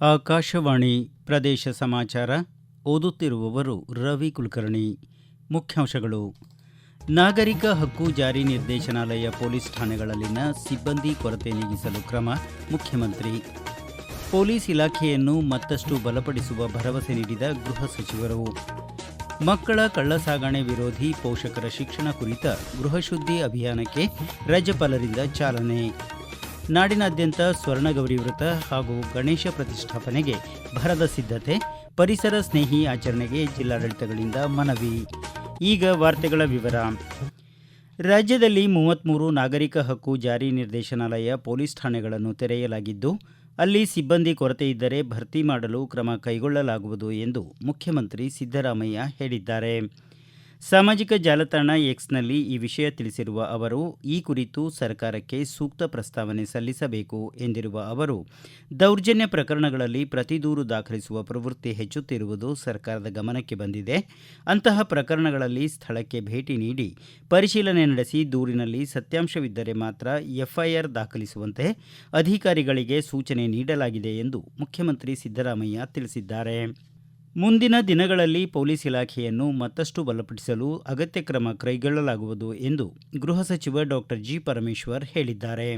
ಆಕಾಶವಾಣಿ ಪ್ರದೇಶ ಸಮಾಚಾರ, ಓದುತ್ತಿರುವವರು ರವಿ ಕುಲಕರ್ಣಿ. ಮುಖ್ಯಾಂಶಗಳು. ನಾಗರಿಕ ಹಕ್ಕು ಜಾರಿ ನಿರ್ದೇಶನಾಲಯ ಪೊಲೀಸ್ ಠಾಣೆಗಳಲ್ಲಿನ ಸಿಬ್ಬಂದಿ ಕೊರತೆ ನೀಗಿಸಲು ಕ್ರಮ, ಮುಖ್ಯಮಂತ್ರಿ. ಪೊಲೀಸ್ ಇಲಾಖೆಯನ್ನು ಮತ್ತಷ್ಟು ಬಲಪಡಿಸುವ ಭರವಸೆ ನೀಡಿದ ಗೃಹ ಸಚಿವರು. ಮಕ್ಕಳ ಕಳ್ಳಸಾಗಣೆ ವಿರೋಧಿ ಪೋಷಕರ ಶಿಕ್ಷಣ ಕುರಿತ ಗೃಹಶುದ್ಧಿ ಅಭಿಯಾನಕ್ಕೆ ರಾಜ್ಯಪಾಲರಿಂದ ಚಾಲನೆ. ನಾಡಿನಾದ್ಯಂತ ಸ್ವರ್ಣಗೌರಿ ವೃತ ಹಾಗೂ ಗಣೇಶ ಪ್ರತಿಷ್ಠಾಪನೆಗೆ ಭರದ ಸಿದ್ಧತೆ, ಪರಿಸರ ಸ್ನೇಹಿ ಆಚರಣೆಗೆ ಜಿಲ್ಲಾಡಳಿತಗಳಿಂದ ಮನವಿ. ಈಗ ವಾರ್ತೆಗಳ ವಿವರ. ರಾಜ್ಯದಲ್ಲಿ ಮೂವತ್ತ್ಮೂರು ನಾಗರಿಕ ಹಕ್ಕು ಜಾರಿ ನಿರ್ದೇಶನಾಲಯ ಪೊಲೀಸ್ ಠಾಣೆಗಳನ್ನು ತೆರೆಯಲಾಗಿದ್ದು ಅಲ್ಲಿ ಸಿಬ್ಬಂದಿ ಕೊರತೆ ಇದ್ದರೆ ಭರ್ತಿ ಮಾಡಲು ಕ್ರಮ ಕೈಗೊಳ್ಳಲಾಗುವುದು ಎಂದು ಮುಖ್ಯಮಂತ್ರಿ ಸಿದ್ದರಾಮಯ್ಯ ಹೇಳಿದ್ದಾರೆ. ಸಾಮಾಜಿಕ ಜಾಲತಾಣ ಎಕ್ಸ್ನಲ್ಲಿ ಈ ವಿಷಯ ತಿಳಿಸಿರುವ ಅವರು, ಈ ಕುರಿತು ಸರ್ಕಾರಕ್ಕೆ ಸೂಕ್ತ ಪ್ರಸ್ತಾವನೆ ಸಲ್ಲಿಸಬೇಕು ಎಂದಿರುವ ಅವರು, ದೌರ್ಜನ್ಯ ಪ್ರಕರಣಗಳಲ್ಲಿ ಪ್ರತಿ ದೂರು ದಾಖಲಿಸುವ ಪ್ರವೃತ್ತಿ ಹೆಚ್ಚುತ್ತಿರುವುದು ಸರ್ಕಾರದ ಗಮನಕ್ಕೆ ಬಂದಿದೆ. ಅಂತಹ ಪ್ರಕರಣಗಳಲ್ಲಿ ಸ್ಥಳಕ್ಕೆ ಭೇಟಿ ನೀಡಿ ಪರಿಶೀಲನೆ ನಡೆಸಿ ದೂರಿನಲ್ಲಿ ಸತ್ಯಾಂಶವಿದ್ದರೆ ಮಾತ್ರ ಎಫ್ಐಆರ್ ದಾಖಲಿಸುವಂತೆ ಅಧಿಕಾರಿಗಳಿಗೆ ಸೂಚನೆ ನೀಡಲಾಗಿದೆ ಎಂದು ಮುಖ್ಯಮಂತ್ರಿ ಸಿದ್ದರಾಮಯ್ಯ ತಿಳಿಸಿದ್ದಾರೆ. ಮುಂದಿನ ದಿನಗಳಲ್ಲಿ ಪೊಲೀಸ್ ಇಲಾಖೆಯನ್ನು ಮತ್ತಷ್ಟು ಬಲಪಡಿಸಲು ಅಗತ್ಯ ಕ್ರಮ ಕೈಗೊಳ್ಳಲಾಗುವುದು ಎಂದು ಗೃಹ ಸಚಿವ ಡಾಕ್ಟರ್ ಜಿ ಪರಮೇಶ್ವರ್ ಹೇಳಿದ್ದಾರೆ.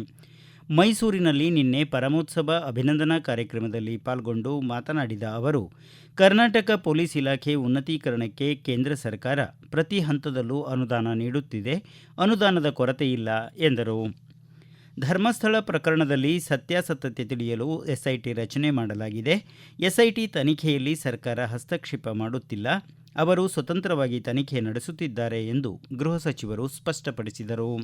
ಮೈಸೂರಿನಲ್ಲಿ ನಿನ್ನೆ ಪರಮೋತ್ಸವ ಅಭಿನಂದನಾ ಕಾರ್ಯಕ್ರಮದಲ್ಲಿ ಪಾಲ್ಗೊಂಡು ಮಾತನಾಡಿದ ಅವರು, ಕರ್ನಾಟಕ ಪೊಲೀಸ್ ಇಲಾಖೆ ಉನ್ನತೀಕರಣಕ್ಕೆ ಕೇಂದ್ರ ಸರ್ಕಾರ ಪ್ರತಿ ಹಂತದಲ್ಲೂ ಅನುದಾನ ನೀಡುತ್ತಿದೆ, ಅನುದಾನದ ಕೊರತೆಯಿಲ್ಲ, ಎಂದರು. ಧರ್ಮಸ್ಥಳ ಪ್ರಕರಣದಲ್ಲಿ ಸತ್ಯಾಸತ್ಯತೆ ತಿಳಿಯಲು ಎಸ್ಐಟಿ ರಚನೆ ಮಾಡಲಾಗಿದೆ. ಎಸ್ಐಟಿ ತನಿಖೆಯಲ್ಲಿ ಸರ್ಕಾರ ಹಸ್ತಕ್ಷೇಪ ಮಾಡುತ್ತಿಲ್ಲ. ಅವರು ಸ್ವತಂತ್ರವಾಗಿ ತನಿಖೆ ನಡೆಸುತ್ತಿದ್ದಾರೆ ಎಂದು ಗೃಹ ಸಚಿವರು ಸ್ಪಷ್ಟಪಡಿಸಿದರು.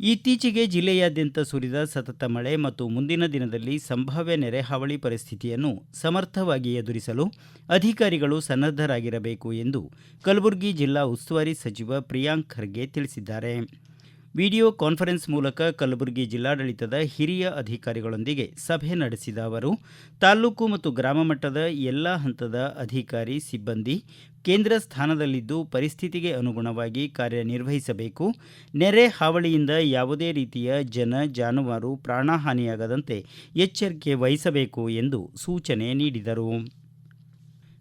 ಇತ್ತೀಚೆಗೆ ಜಿಲ್ಲೆಯಾದ್ಯಂತ ಸುರಿದ ಸತತ ಮಳೆ ಮತ್ತು ಮುಂದಿನ ದಿನದಲ್ಲಿ ಸಂಭಾವ್ಯ ನೆರೆ ಹಾವಳಿ ಪರಿಸ್ಥಿತಿಯನ್ನು ಸಮರ್ಥವಾಗಿ ಎದುರಿಸಲು ಅಧಿಕಾರಿಗಳು ಸನ್ನದ್ಧರಾಗಿರಬೇಕು ಎಂದು ಕಲಬುರಗಿ ಜಿಲ್ಲಾ ಉಸ್ತುವಾರಿ ಸಚಿವ ಪ್ರಿಯಾಂಕ್ ಖರ್ಗೆ ತಿಳಿಸಿದ್ದಾರೆ. ವಿಡಿಯೋ ಕಾನ್ಫರೆನ್ಸ್ ಮೂಲಕ ಕಲಬುರಗಿ ಜಿಲ್ಲಾಡಳಿತದ ಹಿರಿಯ ಅಧಿಕಾರಿಗಳೊಂದಿಗೆ ಸಭೆ ನಡೆಸಿದ ಅವರು ತಾಲ್ಲೂಕು ಮತ್ತು ಗ್ರಾಮ ಮಟ್ಟದ ಎಲ್ಲ ಹಂತದ ಅಧಿಕಾರಿ, ಸಿಬ್ಬಂದಿ ಕೇಂದ್ರ ಸ್ಥಾನದಲ್ಲಿದ್ದು ಪರಿಸ್ಥಿತಿಗೆ ಅನುಗುಣವಾಗಿ ಕಾರ್ಯನಿರ್ವಹಿಸಬೇಕು. ನೆರೆ ಹಾವಳಿಯಿಂದ ಯಾವುದೇ ರೀತಿಯ ಜನ, ಜಾನುವಾರು, ಪ್ರಾಣಹಾನಿಯಾಗದಂತೆ ಎಚ್ಚರಿಕೆ ವಹಿಸಬೇಕು ಎಂದು ಸೂಚನೆ ನೀಡಿದರು.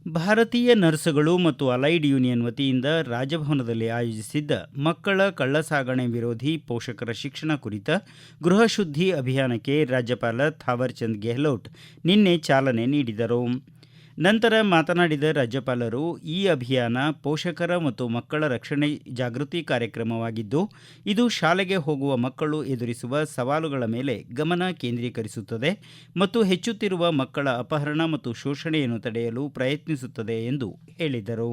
ಭಾರತೀಯ ನರ್ಸ್ಗಳು ಮತ್ತು ಅಲೈಡ್ ಯೂನಿಯನ್ ವತಿಯಿಂದ ರಾಜಭವನದಲ್ಲಿ ಆಯೋಜಿಸಿದ್ದ ಮಕ್ಕಳ ಕಳ್ಳಸಾಗಣೆ ವಿರೋಧಿ ಪೋಷಕರ ಶಿಕ್ಷಣ ಕುರಿತ ಗೃಹಶುದ್ಧಿ ಅಭಿಯಾನಕ್ಕೆ ರಾಜ್ಯಪಾಲ ಥಾವರ್ಚಂದ್ ಗೆಹ್ಲೋಟ್ ನಿನ್ನೆ ಚಾಲನೆ ನೀಡಿದರು. ನಂತರ ಮಾತನಾಡಿದ ರಾಜ್ಯಪಾಲರು, ಈ ಅಭಿಯಾನ ಪೋಷಕರ ಮತ್ತು ಮಕ್ಕಳ ರಕ್ಷಣೆ ಜಾಗೃತಿ ಕಾರ್ಯಕ್ರಮವಾಗಿದ್ದು, ಇದು ಶಾಲೆಗೆ ಹೋಗುವ ಮಕ್ಕಳು ಎದುರಿಸುವ ಸವಾಲುಗಳ ಮೇಲೆ ಗಮನ ಕೇಂದ್ರೀಕರಿಸುತ್ತದೆ ಮತ್ತು ಹೆಚ್ಚುತ್ತಿರುವ ಮಕ್ಕಳ ಅಪಹರಣ ಮತ್ತು ಶೋಷಣೆಯನ್ನು ತಡೆಯಲು ಪ್ರಯತ್ನಿಸುತ್ತದೆ ಎಂದು ಹೇಳಿದರು.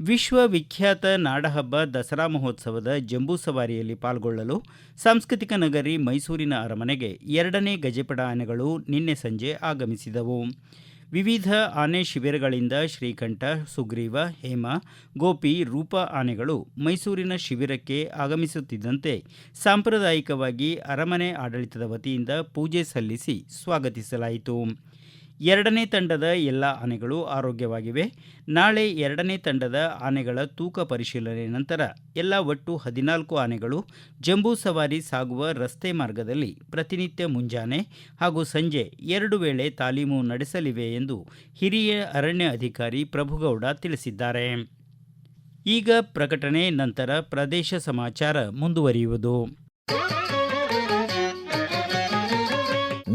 ವಿಶ್ವವಿಖ್ಯಾತ ನಾಡಹಬ್ಬ ದಸರಾ ಮಹೋತ್ಸವದ ಜಂಬೂ ಸವಾರಿಯಲ್ಲಿ ಪಾಲ್ಗೊಳ್ಳಲು ಸಾಂಸ್ಕೃತಿಕ ನಗರಿ ಮೈಸೂರಿನ ಅರಮನೆಗೆ ಎರಡನೇ ಗಜಪಡ ಆನೆಗಳು ನಿನ್ನೆ ಸಂಜೆ ಆಗಮಿಸಿದವು. ವಿವಿಧ ಆನೆ ಶಿಬಿರಗಳಿಂದ ಶ್ರೀಕಂಠ, ಸುಗ್ರೀವ, ಹೇಮ, ಗೋಪಿ, ರೂಪ ಆನೆಗಳು ಮೈಸೂರಿನ ಶಿಬಿರಕ್ಕೆ ಆಗಮಿಸುತ್ತಿದ್ದಂತೆ ಸಾಂಪ್ರದಾಯಿಕವಾಗಿ ಅರಮನೆ ಆಡಳಿತದ ವತಿಯಿಂದ ಪೂಜೆ ಸಲ್ಲಿಸಿ ಸ್ವಾಗತಿಸಲಾಯಿತು. ಎರಡನೇ ತಂಡದ ಎಲ್ಲ ಆನೆಗಳು ಆರೋಗ್ಯವಾಗಿವೆ. ನಾಳೆ ಎರಡನೇ ತಂಡದ ಆನೆಗಳ ತೂಕ ಪರಿಶೀಲನೆ ನಂತರ ಎಲ್ಲ ಒಟ್ಟು ಹದಿನಾಲ್ಕು ಆನೆಗಳು ಜಂಬೂ ಸವಾರಿ ಸಾಗುವ ರಸ್ತೆ ಮಾರ್ಗದಲ್ಲಿ ಪ್ರತಿನಿತ್ಯ ಮುಂಜಾನೆ ಹಾಗೂ ಸಂಜೆ ಎರಡು ವೇಳೆ ತಾಲೀಮು ನಡೆಸಲಿವೆ ಎಂದು ಹಿರಿಯ ಅರಣ್ಯ ಅಧಿಕಾರಿ ಪ್ರಭುಗೌಡ ತಿಳಿಸಿದ್ದಾರೆ. ಈಗ ಪ್ರಕಟಣೆ, ನಂತರ ಪ್ರದೇಶ ಸಮಾಚಾರ ಮುಂದುವರಿಯುವುದು.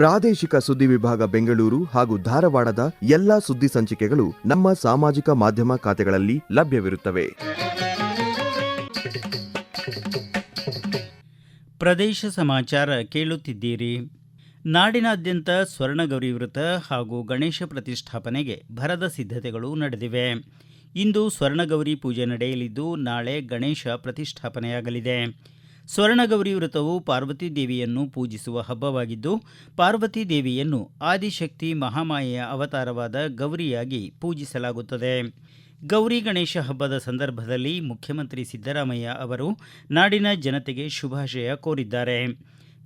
ಪ್ರಾದೇಶಿಕ ಸುದ್ದಿ ವಿಭಾಗ ಬೆಂಗಳೂರು ಹಾಗೂ ಧಾರವಾಡದ ಎಲ್ಲಾ ಸುದ್ದಿ ಸಂಚಿಕೆಗಳು ನಮ್ಮ ಸಾಮಾಜಿಕ ಮಾಧ್ಯಮ ಖಾತೆಗಳಲ್ಲಿ ಲಭ್ಯವಿರುತ್ತವೆ. ಪ್ರದೇಶ ಸಮಾಚಾರ ಕೇಳುತ್ತಿದ್ದೀರಿ. ನಾಡಿನಾದ್ಯಂತ ಸ್ವರ್ಣಗೌರಿ ವೃತ ಹಾಗೂ ಗಣೇಶ ಪ್ರತಿಷ್ಠಾಪನೆಗೆ ಭರದ ಸಿದ್ಧತೆಗಳು ನಡೆದಿವೆ. ಇಂದು ಸ್ವರ್ಣಗೌರಿ ಪೂಜೆ ನಡೆಯಲಿದ್ದು ನಾಳೆ ಗಣೇಶ ಪ್ರತಿಷ್ಠಾಪನೆಯಾಗಲಿದೆ. ಸ್ವರ್ಣಗೌರಿ ವ್ರತವು ಪಾರ್ವತಿ ದೇವಿಯನ್ನು ಪೂಜಿಸುವ ಹಬ್ಬವಾಗಿದ್ದು ಪಾರ್ವತಿ ದೇವಿಯನ್ನು ಆದಿಶಕ್ತಿ ಮಹಾಮಾಯೆಯ ಅವತಾರವಾದ ಗೌರಿಯಾಗಿ ಪೂಜಿಸಲಾಗುತ್ತದೆ. ಗೌರಿ ಗಣೇಶ ಹಬ್ಬದ ಸಂದರ್ಭದಲ್ಲಿ ಮುಖ್ಯಮಂತ್ರಿ ಸಿದ್ದರಾಮಯ್ಯ ಅವರು ನಾಡಿನ ಜನತೆಗೆ ಶುಭಾಶಯ ಕೋರಿದ್ದಾರೆ.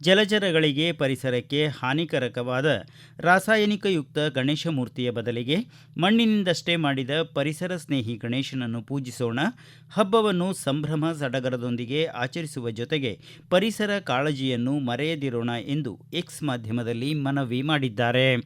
ಜಲಚರಗಳಿಗೆ ಪರಿಸರಕ್ಕೆ ಹಾನಿಕಾರಕವಾದ ರಾಸಾಯನಿಕಯುಕ್ತ ಗಣೇಶ ಮೂರ್ತಿಯ ಬದಲಿಗೆ ಮಣ್ಣಿನಿಂದಷ್ಟೇ ಮಾಡಿದ ಪರಿಸರ ಸ್ನೇಹಿ ಗಣೇಶನನ್ನು ಪೂಜಿಸೋಣ. ಹಬ್ಬವನ್ನು ಸಂಭ್ರಮ ಸಡಗರದೊಂದಿಗೆ ಆಚರಿಸುವ ಜೊತೆಗೆ ಪರಿಸರ ಕಾಳಜಿಯನ್ನು ಮರೆಯದಿರೋಣ ಎಂದು ಎಕ್ಸ್ ಮಾಧ್ಯಮದಲ್ಲಿ ಮನವಿ ಮಾಡಿದ್ದಾರೆ.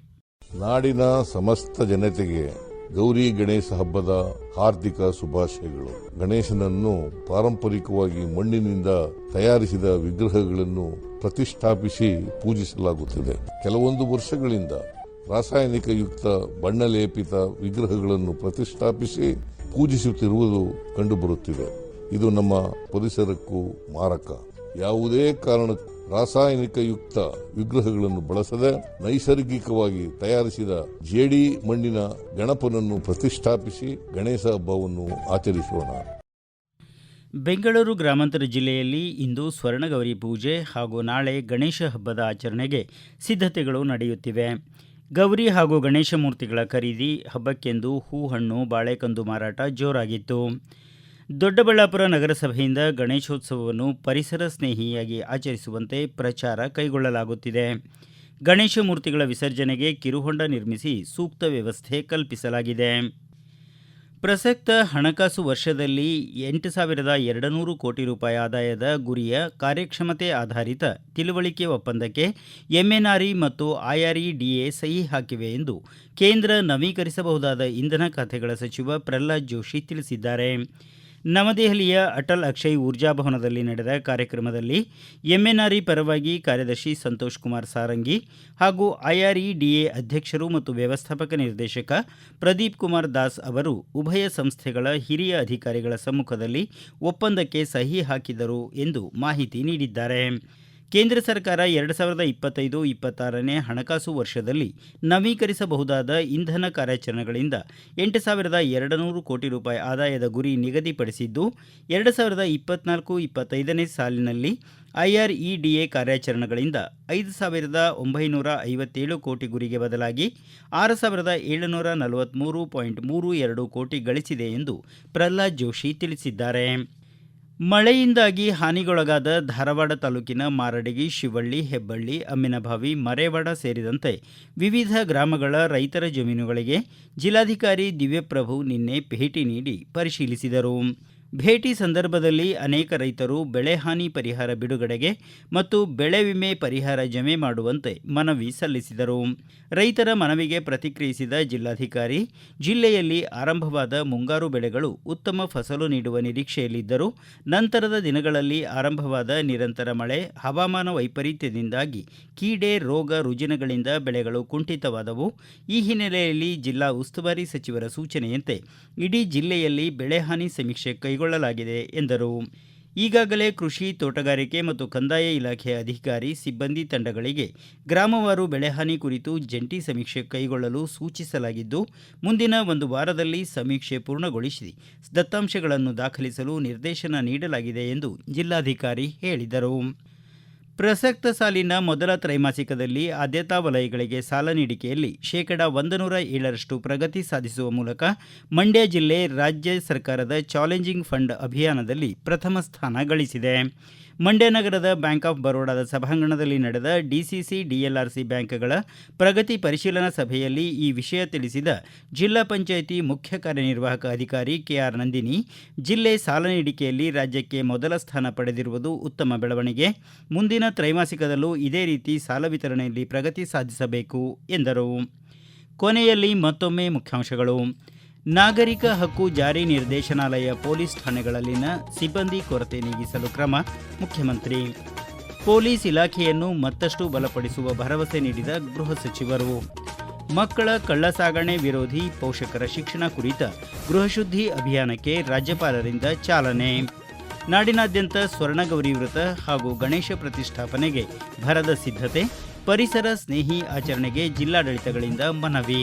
ನಾಡಿನ ಸಮಸ್ತ ಜನತೆಗೆ ಗೌರಿ ಗಣೇಶ ಹಬ್ಬದ ಹಾರ್ದಿಕ ಶುಭಾಶಯಗಳು. ಗಣೇಶನನ್ನು ಪಾರಂಪರಿಕವಾಗಿ ಮಣ್ಣಿನಿಂದ ತಯಾರಿಸಿದ ವಿಗ್ರಹಗಳನ್ನು ಪ್ರತಿಷ್ಠಾಪಿಸಿ ಪೂಜಿಸಲಾಗುತ್ತಿದೆ. ಕೆಲವೊಂದು ವರ್ಷಗಳಿಂದ ರಾಸಾಯನಿಕ ಯುಕ್ತ ಬಣ್ಣ ಲೇಪಿತ ವಿಗ್ರಹಗಳನ್ನು ಪ್ರತಿಷ್ಠಾಪಿಸಿ ಪೂಜಿಸುತ್ತಿರುವುದು ಕಂಡುಬರುತ್ತಿದೆ. ಇದು ನಮ್ಮ ಪರಿಸರಕ್ಕೂ ಮಾರಕ. ಯಾವುದೇ ಕಾರಣಕ್ಕೂ ರಾಸಾಯನಿಕ ಯುಕ್ತ ವಿಗ್ರಹಗಳನ್ನು ಬಳಸದೆ ನೈಸರ್ಗಿಕವಾಗಿ ತಯಾರಿಸಿದ ಜೇಡಿ ಮಣ್ಣಿನ ಗಣಪನನ್ನು ಪ್ರತಿಷ್ಠಾಪಿಸಿ ಗಣೇಶ ಹಬ್ಬವನ್ನು ಆಚರಿಸೋಣ. ಬೆಂಗಳೂರು ಗ್ರಾಮಾಂತರ ಜಿಲ್ಲೆಯಲ್ಲಿ ಇಂದು ಸ್ವರ್ಣಗೌರಿ ಪೂಜೆ ಹಾಗೂ ನಾಳೆ ಗಣೇಶ ಹಬ್ಬದ ಆಚರಣೆಗೆ ಸಿದ್ಧತೆಗಳು ನಡೆಯುತ್ತಿವೆ. ಗೌರಿ ಹಾಗೂ ಗಣೇಶ ಮೂರ್ತಿಗಳ ಖರೀದಿ ಹಬ್ಬಕ್ಕೆಂದು ಹೂ ಹಣ್ಣು ಬಾಳೆಕಂದು ಮಾರಾಟ ಜೋರಾಗಿತ್ತು. ದೊಡ್ಡಬಳ್ಳಾಪುರ ನಗರಸಭೆಯಿಂದ ಗಣೇಶೋತ್ಸವವನ್ನು ಪರಿಸರ ಸ್ನೇಹಿಯಾಗಿ ಆಚರಿಸುವಂತೆ ಪ್ರಚಾರ ಕೈಗೊಳ್ಳಲಾಗುತ್ತಿದೆ. ಗಣೇಶ ಮೂರ್ತಿಗಳ ವಿಸರ್ಜನೆಗೆ ಕಿರುಹೊಂಡ ನಿರ್ಮಿಸಿ ಸೂಕ್ತ ವ್ಯವಸ್ಥೆ ಕಲ್ಪಿಸಲಾಗಿದೆ. ಪ್ರಸಕ್ತ ಹಣಕಾಸು ವರ್ಷದಲ್ಲಿ ಎಂಟು ಸಾವಿರದ ಎರಡು ನೂರು ಕೋಟಿ ರೂಪಾಯಿ ಆದಾಯದ ಗುರಿಯ ಕಾರ್ಯಕ್ಷಮತೆ ಆಧಾರಿತ ತಿಳುವಳಿಕೆ ಒಪ್ಪಂದಕ್ಕೆ ಎಂಎನ್ಆರ್ಇ ಮತ್ತು ಐಆರ್ಇಡಿಎ ಸಹಿ ಹಾಕಿವೆ ಎಂದು ಕೇಂದ್ರ ನವೀಕರಿಸಬಹುದಾದ ಇಂಧನ ಖಾತೆಗಳ ಸಚಿವ ಪ್ರಹ್ಲಾದ್ ಜೋಶಿ ತಿಳಿಸಿದ್ದಾರೆ. ನವದೆಹಲಿಯ ಅಟಲ್ ಅಕ್ಷಯ್ ಊರ್ಜಾ ಭವನದಲ್ಲಿ ನಡೆದ ಕಾರ್ಯಕ್ರಮದಲ್ಲಿ ಎಂಎನ್ಆರ್ಇ ಪರವಾಗಿ ಕಾರ್ಯದರ್ಶಿ ಸಂತೋಷ್ ಕುಮಾರ್ ಸಾರಂಗಿ ಹಾಗೂ ಐಆರ್ಇಡಿಎ ಅಧ್ಯಕ್ಷರು ಮತ್ತು ವ್ಯವಸ್ಥಾಪಕ ನಿರ್ದೇಶಕ ಪ್ರದೀಪ್ ಕುಮಾರ್ ದಾಸ್ ಅವರು ಉಭಯ ಸಂಸ್ಥೆಗಳ ಹಿರಿಯ ಅಧಿಕಾರಿಗಳ ಸಮ್ಮುಖದಲ್ಲಿ ಒಪ್ಪಂದಕ್ಕೆ ಸಹಿ ಹಾಕಿದರು ಎಂದು ಮಾಹಿತಿ ನೀಡಿದ್ದಾರೆ. ಕೇಂದ್ರ ಸರ್ಕಾರ ಎರಡು ಸಾವಿರದ ಇಪ್ಪತ್ತೈದು ಇಪ್ಪತ್ತಾರನೇ ಹಣಕಾಸು ವರ್ಷದಲ್ಲಿ ನವೀಕರಿಸಬಹುದಾದ ಇಂಧನ ಕಾರ್ಯಾಚರಣೆಗಳಿಂದ ಎಂಟು ಸಾವಿರದ ಎರಡು ನೂರು ಕೋಟಿ ರೂಪಾಯಿ ಆದಾಯದ ಗುರಿ ನಿಗದಿಪಡಿಸಿದ್ದು, ಎರಡು ಸಾವಿರದ ಇಪ್ಪತ್ನಾಲ್ಕು ಇಪ್ಪತ್ತೈದನೇ ಸಾಲಿನಲ್ಲಿ ಐಆರ್ಇಡಿಎ ಕಾರ್ಯಾಚರಣೆಗಳಿಂದ ಐದು ಸಾವಿರದ ಒಂಬೈನೂರ ಐವತ್ತೇಳು ಕೋಟಿ ಗುರಿಗೆ ಬದಲಾಗಿ ಆರು ಸಾವಿರದ ಏಳುನೂರ ನಲವತ್ತ್ಮೂರು ಪಾಯಿಂಟ್ ಮೂರು ಎರಡು ಕೋಟಿ ಗಳಿಸಿದೆ ಎಂದು ಪ್ರಹ್ಲಾದ್ ಜೋಶಿ ತಿಳಿಸಿದ್ದಾರೆ. ಮಳೆಯಿಂದಾಗಿ ಹಾನಿಗೊಳಗಾದ ಧಾರವಾಡ ತಾಲೂಕಿನ ಮಾರಡಿಗಿ, ಶಿವಳ್ಳಿ, ಹೆಬ್ಬಳ್ಳಿ, ಅಮ್ಮಿನಭಾವಿ, ಮರೇವಾಡ ಸೇರಿದಂತೆ ವಿವಿಧ ಗ್ರಾಮಗಳ ರೈತರ ಜಮೀನುಗಳಿಗೆ ಜಿಲ್ಲಾಧಿಕಾರಿ ದಿವ್ಯಪ್ರಭು ನಿನ್ನೆ ಭೇಟಿ ನೀಡಿ ಪರಿಶೀಲಿಸಿದರು. ಭೇಟಿ ಸಂದರ್ಭದಲ್ಲಿ ಅನೇಕ ರೈತರು ಬೆಳೆ ಹಾನಿ ಪರಿಹಾರ ಬಿಡುಗಡೆಗೆ ಮತ್ತು ಬೆಳೆ ವಿಮೆ ಪರಿಹಾರ ಜಮೆ ಮಾಡುವಂತೆ ಮನವಿ ಸಲ್ಲಿಸಿದರು. ರೈತರ ಮನವಿಗೆ ಪ್ರತಿಕ್ರಿಯಿಸಿದ ಜಿಲ್ಲಾಧಿಕಾರಿ, ಜಿಲ್ಲೆಯಲ್ಲಿ ಆರಂಭವಾದ ಮುಂಗಾರು ಬೆಳೆಗಳು ಉತ್ತಮ ಫಸಲು ನೀಡುವ ನಿರೀಕ್ಷೆಯಲ್ಲಿದ್ದರೂ, ನಂತರದ ದಿನಗಳಲ್ಲಿ ಆರಂಭವಾದ ನಿರಂತರ ಮಳೆ, ಹವಾಮಾನ ವೈಪರೀತ್ಯದಿಂದಾಗಿ ಕೀಡೆ, ರೋಗ, ರುಜಿನಗಳಿಂದ ಬೆಳೆಗಳು ಕುಂಠಿತವಾದವು. ಈ ಹಿನ್ನೆಲೆಯಲ್ಲಿ ಜಿಲ್ಲಾ ಉಸ್ತುವಾರಿ ಸಚಿವರ ಸೂಚನೆಯಂತೆ, ಇಡೀ ಜಿಲ್ಲೆಯಲ್ಲಿ ಬೆಳೆಹಾನಿ ಸಮೀಕ್ಷೆ ಕೈಗೊಳ್ಳಲಾಗಿದೆ ಎಂದರು. ಈಗಾಗಲೇ ಕೃಷಿ ತೋಟಗಾರಿಕೆ ಮತ್ತು ಕಂದಾಯ ಇಲಾಖೆ ಅಧಿಕಾರಿ, ಸಿಬ್ಬಂದಿ ತಂಡಗಳಿಗೆ ಗ್ರಾಮವಾರು ಬೆಳೆಹಾನಿ ಕುರಿತು ಜಂಟಿ ಸಮೀಕ್ಷೆ ಕೈಗೊಳ್ಳಲು ಸೂಚಿಸಲಾಗಿದ್ದು, ಮುಂದಿನ ಒಂದು ವಾರದಲ್ಲಿ ಸಮೀಕ್ಷೆ ಪೂರ್ಣಗೊಳಿಸಿ ದತ್ತಾಂಶಗಳನ್ನು ದಾಖಲಿಸಲು ನಿರ್ದೇಶನ ನೀಡಲಾಗಿದೆ ಎಂದು ಜಿಲ್ಲಾಧಿಕಾರಿ ಹೇಳಿದರು. ಪ್ರಸಕ್ತ ಸಾಲಿನ ಮೊದಲ ತ್ರೈಮಾಸಿಕದಲ್ಲಿ ಆದ್ಯತಾ ವಲಯಗಳಿಗೆ ಸಾಲ ನೀಡಿಕೆಯಲ್ಲಿ ಶೇಕಡಾ ಒಂದು ನೂರ ಏಳರಷ್ಟು ಪ್ರಗತಿ ಸಾಧಿಸುವ ಮೂಲಕ ಮಂಡ್ಯ ಜಿಲ್ಲೆ ರಾಜ್ಯ ಸರ್ಕಾರದ ಚಾಲೆಂಜಿಂಗ್ ಫಂಡ್ ಅಭಿಯಾನದಲ್ಲಿ ಪ್ರಥಮ ಸ್ಥಾನ ಗಳಿಸಿದೆ. ಮಂಡ್ಯ ನಗರದ ಬ್ಯಾಂಕ್ ಆಫ್ ಬರೋಡಾದ ಸಭಾಂಗಣದಲ್ಲಿ ನಡೆದ ಡಿಸಿಸಿ ಡಿಎಲ್ಆರ್ಸಿ ಬ್ಯಾಂಕ್ಗಳ ಪ್ರಗತಿ ಪರಿಶೀಲನಾ ಸಭೆಯಲ್ಲಿ ಈ ವಿಷಯ ತಿಳಿಸಿದ ಜಿಲ್ಲಾ ಪಂಚಾಯಿತಿ ಮುಖ್ಯ ಕಾರ್ಯನಿರ್ವಾಹಕ ಅಧಿಕಾರಿ ಕೆಆರ್ ನಂದಿನಿ, ಜಿಲ್ಲೆ ಸಾಲ ನೀಡಿಕೆಯಲ್ಲಿ ರಾಜ್ಯಕ್ಕೆ ಮೊದಲ ಸ್ಥಾನ ಪಡೆದಿರುವುದು ಉತ್ತಮ ಬೆಳವಣಿಗೆ. ಮುಂದಿನ ತ್ರೈಮಾಸಿಕದಲ್ಲೂ ಇದೇ ರೀತಿ ಸಾಲ ವಿತರಣೆಯಲ್ಲಿ ಪ್ರಗತಿ ಸಾಧಿಸಬೇಕು ಎಂದರು. ಕೊನೆಯಲ್ಲಿ ಮತ್ತೊಮ್ಮೆ ಮುಖ್ಯಾಂಶಗಳು. ನಾಗರಿಕ ಹಕ್ಕು ಜಾರಿ ನಿರ್ದೇಶನಾಲಯ ಪೊಲೀಸ್ ಠಾಣೆಗಳಲ್ಲಿನ ಸಿಬ್ಬಂದಿ ಕೊರತೆ ನೀಗಿಸಲು ಕ್ರಮ, ಮುಖ್ಯಮಂತ್ರಿ. ಪೊಲೀಸ್ ಇಲಾಖೆಯನ್ನು ಮತ್ತಷ್ಟು ಬಲಪಡಿಸುವ ಭರವಸೆ ನೀಡಿದ ಗೃಹ ಸಚಿವರು. ಮಕ್ಕಳ ಕಳ್ಳಸಾಗಣೆ ವಿರೋಧಿ ಪೋಷಕರ ಶಿಕ್ಷಣ ಕುರಿತ ಗೃಹಶುದ್ಧಿ ಅಭಿಯಾನಕ್ಕೆ ರಾಜ್ಯಪಾಲರಿಂದ ಚಾಲನೆ. ನಾಡಿನಾದ್ಯಂತ ಸ್ವರ್ಣಗೌರಿ ವೃತ ಹಾಗೂ ಗಣೇಶ ಪ್ರತಿಷ್ಠಾಪನೆಗೆ ಭರದ ಸಿದ್ಧತೆ, ಪರಿಸರ ಸ್ನೇಹಿ ಆಚರಣೆಗೆ ಜಿಲ್ಲಾಡಳಿತಗಳಿಂದ ಮನವಿ.